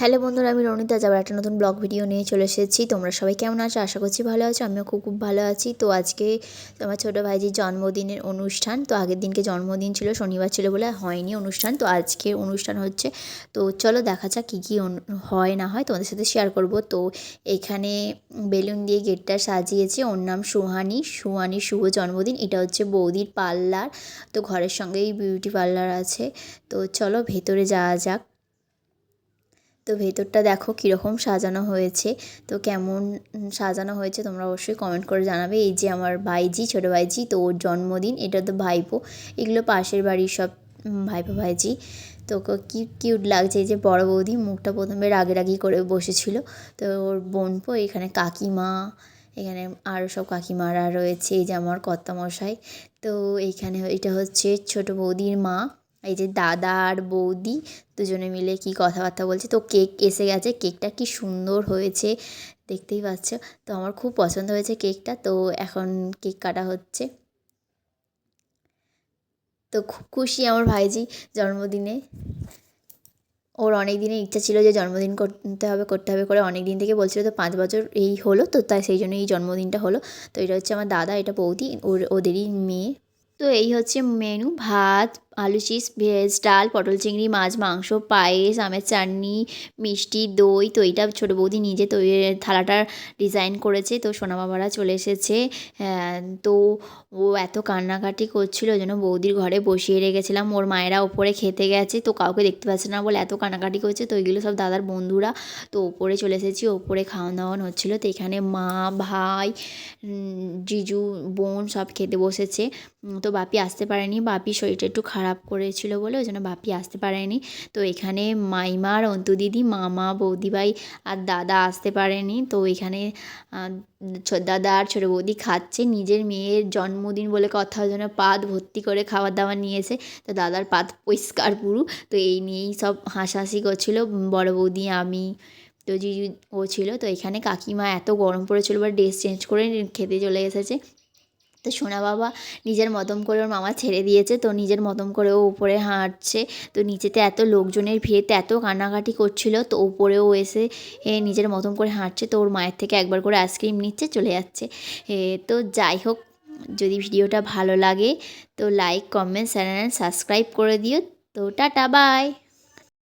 Hello বন্ধুরা, আমি রনিতা যাবার একটা নতুন ব্লগ ভিডিও নিয়ে চলে এসেছি। তোমরা সবাই কেমন আছো? আশা করছি ভালো আছো, আমিও খুব খুব ভালো আছি। তো আজকে আমার ছোটো ভাইজির জন্মদিনের অনুষ্ঠান, তো আগের দিনকে জন্মদিন ছিল, শনিবার ছিল বলে হয়নি অনুষ্ঠান। তো আজকে অনুষ্ঠান হচ্ছে, তো চলো দেখা যাক কী কী হয় না হয় তোমাদের সাথে শেয়ার করব। তো এখানে বেলুন দিয়ে গেটটা সাজিয়েছে, ওর নাম সুহানি। সুহানি শুভ জন্মদিন, এটা হচ্ছে বৌদির পার্লার। তো ঘরের সঙ্গেই বিউটি পার্লার আছে। তো চলো ভেতরে যাওয়া যাক। তো ভেতরটা দেখো কীরকম সাজানো হয়েছে। তো কেমন সাজানো হয়েছে তোমরা অবশ্যই কমেন্ট করে জানাবে। এই যে আমার ভাইজি, ছোটো ভাইজি, তো ওর জন্মদিন, এটা তো ভাইপো। এগুলো পাশের বাড়ির সব ভাইপো ভাইজি। তো কিউট কিউট লাগছে যে বড় বৌদি মুখটা প্রথমে রাগে রাগি করে বসেছিল। তো ওর বোনপো এখানে কাকিমা, এখানে আরও সব কাকিমারা রয়েছে। এই যে আমার কর্তামশাই। তো এইখানে এটা হচ্ছে ছোট বৌদির মা। এই যে দাদা আর বৌদি দুজনে মিলে কি কথাবার্তা বলছে? তো কেক এসে গেছে, কেকটা কি সুন্দর হয়েছে দেখতেই পাচ্ছ। তো আমার খুব পছন্দ হয়েছে কেকটা, তো এখন কেক কাটা হচ্ছে। তো খুব খুশি আমার ভাইজি জন্মদিনে। ওর অনেক দিনের ইচ্ছা ছিল যে জন্মদিন করতে হবে করতে হবে করে অনেক দিন থেকে বলছিল তো পাঁচ বছর এই হলো, তো তাই সেই জন্য এই জন্মদিনটা হলো। তো এটা হচ্ছে আমার দাদা, এটা বৌদি, ওর, ওদেরই মেয়ে। তো এই হচ্ছে মেনু ভাত আলু চিপস, ভেজ ডাল, পটল চিংড়ি, মাছ, মাংস, পায়েস, আমের চাটনি, মিষ্টি, দই, তো এইটা ছোটো বৌদি নিজে তৈরি থালাটা ডিজাইন করেছে, তো সোনা বাবারা চলে এসেছে। তো ও এত কান্নাকাটি করছিল ওই জন্য বৌদির ঘরে বসিয়ে রেখেছিলাম, ওর মায়েরা ওপরে খেতে গেছে, তো কাউকে দেখতে পাচ্ছে না বলে এত কান্নাকাটি করছে, তো ওইগুলো সব দাদার বন্ধুরা, তো ওপরে চলে এসেছি, ওপরে খাওয়ান দাওয়ান হচ্ছিল, তো এখানে মা, ভাই জিজু, বোন সব খেতে বসেছে। তো বাপি আসতে পারেনি বাপি শরীরটা একটু খারাপ করেছিল বলে ওই জন্য বাপি আসতে পারেনি। তো এখানে মাইমা আর অন্তু দিদি, মামা, বৌদিভাই আর দাদা আসতে পারেনি। তো এখানে দাদা আর ছোটো বৌদি খাচ্ছে। নিজের মেয়ের জন্মদিন বলে কথা ওই জন্য পাত ভর্তি করে খাবার দাবার নিয়েছে। তো দাদার পাত পরিষ্কার পুরু। তো এই নিয়েই সব হাসাহাসি করছিল। বড় বৌদি, আমি, তো জিজু ও ছিল। তো এখানে কাকিমা এত গরম পড়েছিল বা ড্রেস চেঞ্জ করে খেতে চলে এসেছে। তো সোনা বাবা নিজের মতন করে ওর মামা ছেড়ে দিয়েছে তো নিজের মতন করে ও উপরে হাঁটছে তো নিচেতে এত লোকজনের ভিড়েতে এত কান্নাকাটি করছিল তো উপরেও এসে এ নিজের মতন করে হাঁটছে তো ওর মায়ের থেকে একবার করে আইসক্রিম নিচ্ছে চলে যাচ্ছে। এ, তো যাই হোক যদি ভিডিওটা ভালো লাগে তো লাইক কমেন্ট চ্যানেল সাবস্ক্রাইব করে দিও। তো টাটা বাই